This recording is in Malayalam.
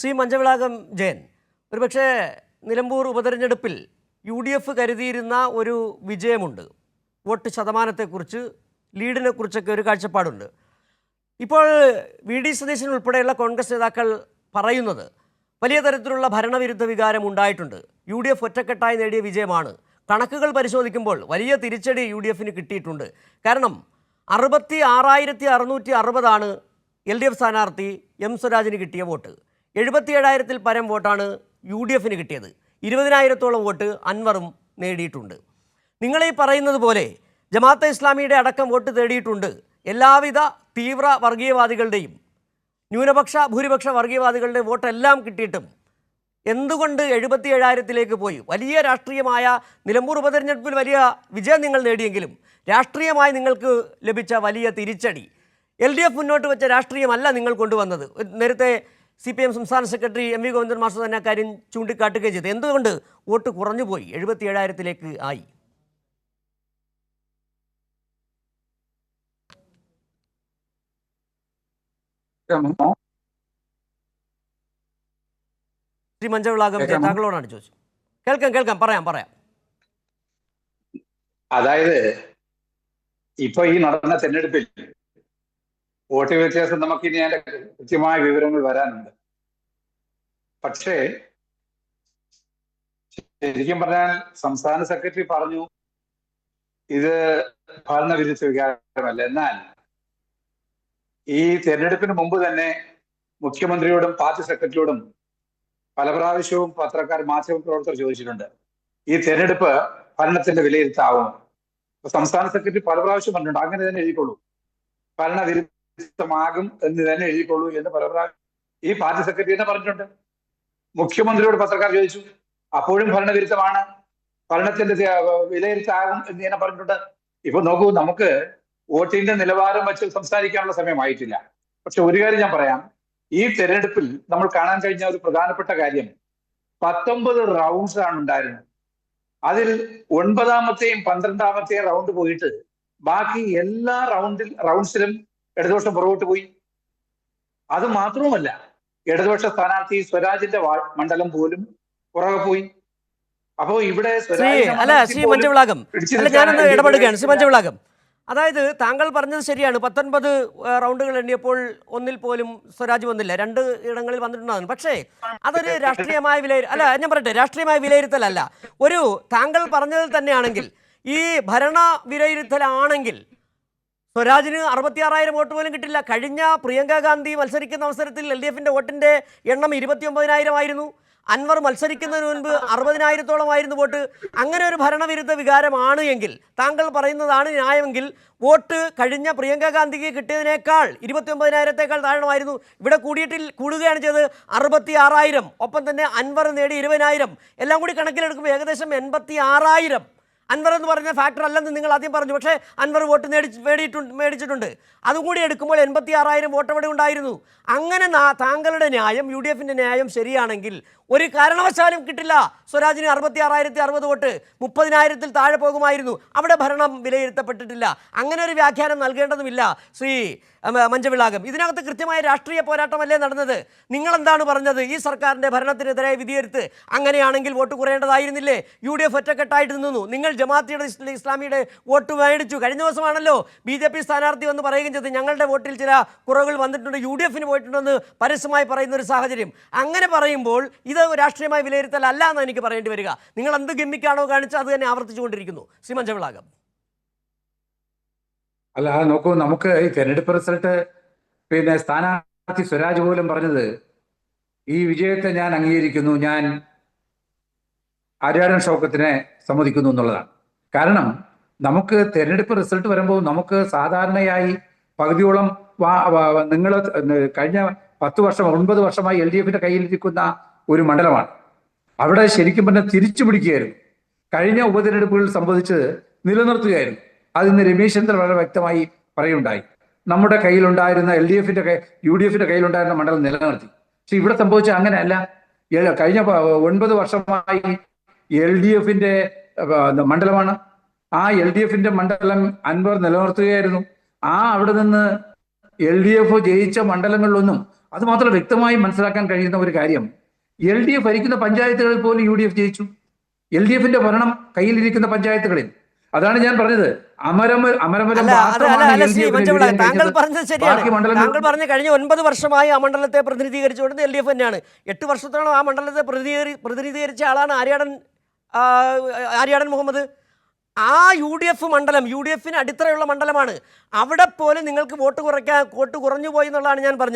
ശ്രീ മഞ്ചവിളാകം ജയൻ. ഒരുപക്ഷെ നിലമ്പൂർ ഉപതെരഞ്ഞെടുപ്പിൽ യു ഡി എഫ് കരുതിയിരുന്ന ഒരു വിജയമുണ്ട്. വോട്ട് ശതമാനത്തെക്കുറിച്ച് ലീഡിനെ കുറിച്ചൊക്കെ ഒരു കാഴ്ചപ്പാടുണ്ട്. ഇപ്പോൾ വി ഡി സതീശൻ ഉൾപ്പെടെയുള്ള കോൺഗ്രസ് നേതാക്കൾ പറയുന്നത് വലിയ തരത്തിലുള്ള ഭരണവിരുദ്ധ വികാരം ഉണ്ടായിട്ടുണ്ട്. യു ഡി എഫ് ഒറ്റക്കെട്ടായി നേടിയ വിജയമാണ്. കണക്കുകൾ പരിശോധിക്കുമ്പോൾ വലിയ തിരിച്ചടി യു ഡി എഫിന് കിട്ടിയിട്ടുണ്ട്. കാരണം അറുപത്തി ആറായിരത്തി അറുന്നൂറ്റി അറുപതാണ് എൽ ഡി എഫ് സ്ഥാനാർത്ഥി എം സ്വരാജിന് കിട്ടിയ വോട്ട്. എഴുപത്തിയേഴായിരത്തിൽ പരം വോട്ടാണ് യു ഡി എഫിന് കിട്ടിയത്. ഇരുപതിനായിരത്തോളം വോട്ട് അൻവറും നേടിയിട്ടുണ്ട്. നിങ്ങളീ പറയുന്നത് പോലെ ജമാഅത്തെ ഇസ്ലാമിയുടെ അടക്കം വോട്ട് തേടിയിട്ടുണ്ട്. എല്ലാവിധ തീവ്ര വർഗീയവാദികളുടെയും ന്യൂനപക്ഷ ഭൂരിപക്ഷ വർഗീയവാദികളുടെ വോട്ടെല്ലാം കിട്ടിയിട്ടും എന്തുകൊണ്ട് എഴുപത്തി ഏഴായിരത്തിലേക്ക് പോയി? വലിയ രാഷ്ട്രീയമായ നിലമ്പൂർ ഉപതെരഞ്ഞെടുപ്പിൽ വലിയ വിജയം നിങ്ങൾ നേടിയെങ്കിലും രാഷ്ട്രീയമായി നിങ്ങൾക്ക് ലഭിച്ച വലിയ തിരിച്ചടി. എൽ ഡി എഫ് മുന്നോട്ട് വെച്ച രാഷ്ട്രീയമല്ല നിങ്ങൾ കൊണ്ടുവന്നത്. നേരത്തെ സി പി എം സംസ്ഥാന secretary M V Govindan master തന്നെ കാര്യം ചൂണ്ടിക്കാട്ടുകയും ചെയ്തു. എന്തുകൊണ്ട് വോട്ട് കുറഞ്ഞു പോയി എഴുപത്തി ഏഴായിരത്തിലേക്ക് ആയി. ശ്രീ മഞ്ചവിളാകം? താങ്കളോടാണ് ചോദിച്ചത്. കേൾക്കാം കേൾക്കാം. പറയാം പറയാം. അതായത് ഇപ്പൊ ഈ നടന്ന തെരഞ്ഞെടുപ്പിൽ വോട്ട് വ്യത്യാസം നമുക്ക് ഇനി അതിന്റെ കൃത്യമായ വിവരങ്ങൾ വരാനുണ്ട്. പക്ഷേ ശരിക്കും പറഞ്ഞാൽ സംസ്ഥാന സെക്രട്ടറി പറഞ്ഞു ഇത് ഭരണവിരുദ്ധ വികാരമല്ല. എന്നാൽ ഈ തെരഞ്ഞെടുപ്പിന് മുമ്പ് തന്നെ മുഖ്യമന്ത്രിയോടും പാർട്ടി സെക്രട്ടറിയോടും പല പ്രാവശ്യവും പത്രക്കാർ മാധ്യമ പ്രവർത്തകർ ചോദിച്ചിട്ടുണ്ട് ഈ തെരഞ്ഞെടുപ്പ് ഭരണത്തിന്റെ വിലയിരുത്താവും? സംസ്ഥാന സെക്രട്ടറി പല പ്രാവശ്യം പറഞ്ഞിട്ടുണ്ട് അങ്ങനെ തന്നെ എഴുതിക്കൊള്ളൂ ഭരണവിരുദ്ധമാകും എന്ന് തന്നെ എഴുതിക്കൊള്ളൂ എന്ന് പല ഈ പാർട്ടി സെക്രട്ടറി തന്നെ പറഞ്ഞിട്ടുണ്ട്. മുഖ്യമന്ത്രിയോട് പത്രക്കാർ ചോദിച്ചു അപ്പോഴും ഭരണവിരുദ്ധമാണ്? ഭരണത്തിന്റെ വിലയിരുത്താകും എന്ന് തന്നെ പറഞ്ഞിട്ടുണ്ട്. ഇപ്പൊ നോക്കൂ നമുക്ക് വോട്ടിന്റെ നിലവാരം വെച്ച് സംസാരിക്കാനുള്ള സമയമായിട്ടില്ല പക്ഷെ ഒരു കാര്യം ഞാൻ പറയാം ഈ തെരഞ്ഞെടുപ്പിൽ നമ്മൾ കാണാൻ കഴിഞ്ഞ ഒരു പ്രധാനപ്പെട്ട കാര്യം പത്തൊമ്പത് റൗണ്ട്സ് ആണ് ഉണ്ടായിരുന്നത്. അതിൽ ഒൻപതാമത്തെയും പന്ത്രണ്ടാമത്തെയും റൗണ്ട് പോയിട്ട് ബാക്കി എല്ലാ റൗണ്ടിൽ റൗണ്ട്സിലും ഇടതുപക്ഷം പുറകോട്ട് പോയി. അത് മാത്രവുമല്ല ഇടതുപക്ഷ സ്ഥാനാർത്ഥി സ്വരാജിന്റെ മണ്ഡലം പോലും പുറകെ പോയി. അപ്പോ ഇവിടെ അല്ല ശ്രീ മഞ്ചവിളാകം അല്ല ഞാനൊന്ന് ഇടപെടുകയാണ്. ശ്രീ മഞ്ചവിളാകം അതായത് താങ്കൾ പറഞ്ഞത് ശരിയാണ്. പത്തൊൻപത് റൗണ്ടുകൾ എണ്ണിയപ്പോൾ ഒന്നിൽ പോലും സ്വരാജ് വന്നില്ല. രണ്ട് ഇടങ്ങളിൽ വന്നിട്ടുണ്ടാകും പക്ഷേ അതൊരു രാഷ്ട്രീയമായ വിലയിരു അല്ല ഞാൻ പറയട്ടെ രാഷ്ട്രീയമായ വിലയിരുത്തലല്ല. ഒരു താങ്കൾ പറഞ്ഞതിൽ തന്നെയാണെങ്കിൽ ഈ ഭരണ വിലയിരുത്തലാണെങ്കിൽ സ്വരാജിന് അറുപത്തിയാറായിരം വോട്ട് പോലും കിട്ടില്ല. കഴിഞ്ഞ പ്രിയങ്ക ഗാന്ധി മത്സരിക്കുന്ന അവസരത്തിൽ എൽ ഡി എഫിന്റെ വോട്ടിന്റെ എണ്ണം ഇരുപത്തി ഒമ്പതിനായിരം ആയിരുന്നു. അൻവർ മത്സരിക്കുന്നതിന് മുൻപ് അറുപതിനായിരത്തോളം ആയിരുന്നു വോട്ട്. അങ്ങനെ ഒരു ഭരണവിരുദ്ധ വികാരമാണ് എങ്കിൽ താങ്കൾ പറയുന്നതാണ് ന്യായമെങ്കിൽ വോട്ട് കഴിഞ്ഞ പ്രിയങ്ക ഗാന്ധിക്ക് കിട്ടിയതിനേക്കാൾ ഇരുപത്തി ഒമ്പതിനായിരത്തേക്കാൾ താഴണമായിരുന്നു ഇവിടെ കൂടിയിട്ടിൽ കൂടുകയാണ് ചെയ്തത് അറുപത്തി ആറായിരം ഒപ്പം തന്നെ അൻവർ നേടി ഇരുപതിനായിരം. എല്ലാം കൂടി കണക്കിലെടുക്കുമ്പോൾ ഏകദേശം എൺപത്തി ആറായിരം അൻവർ എന്ന് പറഞ്ഞ ഫാക്ടർ അല്ലെന്ന് നിങ്ങൾ ആദ്യം പറഞ്ഞു. പക്ഷേ അൻവർ വോട്ട് നേടി മേടിയിട്ടുണ്ട് മേടിച്ചിട്ടുണ്ട്. അതും കൂടി എടുക്കുമ്പോൾ എൺപത്തി ആറായിരം വോട്ടവിടെ ഉണ്ടായിരുന്നു. അങ്ങനെ താങ്കളുടെ ന്യായം യു ഡി എഫിന്റെ ന്യായം ശരിയാണെങ്കിൽ ഒരു കാരണവശാലും കിട്ടില്ല. സ്വരാജിന് അറുപത്തി ആറായിരത്തി അറുപത് വോട്ട് മുപ്പതിനായിരത്തിൽ താഴെ പോകുമായിരുന്നു. അവിടെ ഭരണം വിലയിരുത്തപ്പെട്ടിട്ടില്ല. അങ്ങനെ ഒരു വ്യാഖ്യാനം നൽകേണ്ടതുമില്ല ശ്രീ മഞ്ചവിളാകം. ഇതിനകത്ത് കൃത്യമായ രാഷ്ട്രീയ പോരാട്ടമല്ലേ നടന്നത്? നിങ്ങളെന്താണ് പറഞ്ഞത്? ഈ സർക്കാരിന്റെ ഭരണത്തിനെതിരെ വിധിയെടുത്ത് അങ്ങനെയാണെങ്കിൽ വോട്ട് കുറയേണ്ടതായിരുന്നില്ലേ? യു ഡി എഫ് ഒറ്റക്കെട്ടായിട്ട് നിന്നു. നിങ്ങൾ ജമാഅത്തിയുടെ ഇസ്ല- ഇസ്ലാമിയുടെ വോട്ട് മേടിച്ചു. കഴിഞ്ഞ ദിവസമാണല്ലോ ബി ജെ പി സ്ഥാനാർത്ഥി വന്ന് പറയുകയും ചെയ്ത് ഞങ്ങളുടെ വോട്ടിൽ ചില കുറവുകൾ വന്നിട്ടുണ്ട്. യു ഡി എഫിന് പോയിട്ടുണ്ടെന്ന് പരസ്യമായി പറയുന്ന ഒരു സാഹചര്യം. അങ്ങനെ പറയുമ്പോൾ ഇത് രാഷ്ട്രീയമായ വിലയിരുത്തൽ അല്ല എന്ന് എനിക്ക് പറയേണ്ടി വരിക. നിങ്ങൾ എന്ത് ഗമ്മിക്കാണോ കാണിച്ചത് അത് തന്നെ ആവർത്തിച്ചുകൊണ്ടിരിക്കുന്നു. ശ്രീ അല്ല നോക്കൂ നമുക്ക് ഈ തെരഞ്ഞെടുപ്പ് റിസൾട്ട് പിന്നെ സ്ഥാനാർത്ഥി സ്വരാജ് പോലും പറഞ്ഞത് ഈ വിജയത്തെ ഞാൻ അംഗീകരിക്കുന്നു ഞാൻ ആര്യാടൻ ഷൗക്കത്തിനെ സമ്മതിക്കുന്നു എന്നുള്ളതാണ്. കാരണം നമുക്ക് തെരഞ്ഞെടുപ്പ് റിസൾട്ട് വരുമ്പോൾ നമുക്ക് സാധാരണയായി പകുതിയോളം നിങ്ങൾ കഴിഞ്ഞ പത്ത് വർഷം ഒൻപത് വർഷമായി എൽ ഡി എഫിന്റെ കയ്യിലിരിക്കുന്ന ഒരു മണ്ഡലമാണ്. അവിടെ ശരിക്കും പറഞ്ഞാൽ തിരിച്ചു പിടിക്കുകയായിരുന്നു. കഴിഞ്ഞ ഉപതെരഞ്ഞെടുപ്പുകളിൽ സംബന്ധിച്ചത് നിലനിർത്തുകയായിരുന്നു. അതിന്ന് രമേശ് ചന്ദ്രൻ വളരെ വ്യക്തമായി പറയുണ്ടായി നമ്മുടെ കയ്യിലുണ്ടായിരുന്ന എൽ ഡി എഫിന്റെ യു ഡി എഫിന്റെ കയ്യിലുണ്ടായിരുന്ന മണ്ഡലം നിലനിർത്തി. പക്ഷെ ഇവിടെ സംഭവിച്ച അങ്ങനെയല്ല. കഴിഞ്ഞ ഒൻപത് വർഷമായി എൽ ഡി എഫിന്റെ മണ്ഡലമാണ്. ആ എൽ ഡി എഫിന്റെ മണ്ഡലം അൻവർ നിലനിർത്തുകയായിരുന്നു. ആ അവിടെ നിന്ന് എൽ ഡി എഫ് ജയിച്ച മണ്ഡലങ്ങളിലൊന്നും അത് മാത്രം വ്യക്തമായി മനസ്സിലാക്കാൻ കഴിയുന്ന ഒരു കാര്യം എൽ ഡി എഫ് ഭരിക്കുന്ന പഞ്ചായത്തുകളിൽ പോലും യു ഡി എഫ് ജയിച്ചു. എൽ ഡി എഫിന്റെ ഭരണം കയ്യിലിരിക്കുന്ന പഞ്ചായത്തുകളിൽ. അതാണ് ഞാൻ പറഞ്ഞത്. അമരമ അമരമരം താങ്കൾ പറഞ്ഞത് ശരിയാണ്. താങ്കൾ പറഞ്ഞ കഴിഞ്ഞ ഒൻപത് വർഷമായി ആ മണ്ഡലത്തെ പ്രതിനിധീകരിച്ചുകൊണ്ട് എൽ ഡി എഫ് തന്നെയാണ്. എട്ട് വർഷത്തോളം ആ മണ്ഡലത്തെ പ്രതിനിധീകരി പ്രതിനിധീകരിച്ച ആളാണ് ആര്യാടൻ ആര്യാടൻ മുഹമ്മദ്. ആ യു ഡി എഫ് മണ്ഡലം യു ഡി എഫിന് അടിത്തറയുള്ള മണ്ഡലമാണ്. അവിടെ പോലും നിങ്ങൾക്ക് വോട്ട് കുറയ്ക്കാൻ വോട്ട് കുറഞ്ഞു പോയി എന്നുള്ളതാണ് ഞാൻ പറഞ്ഞത്.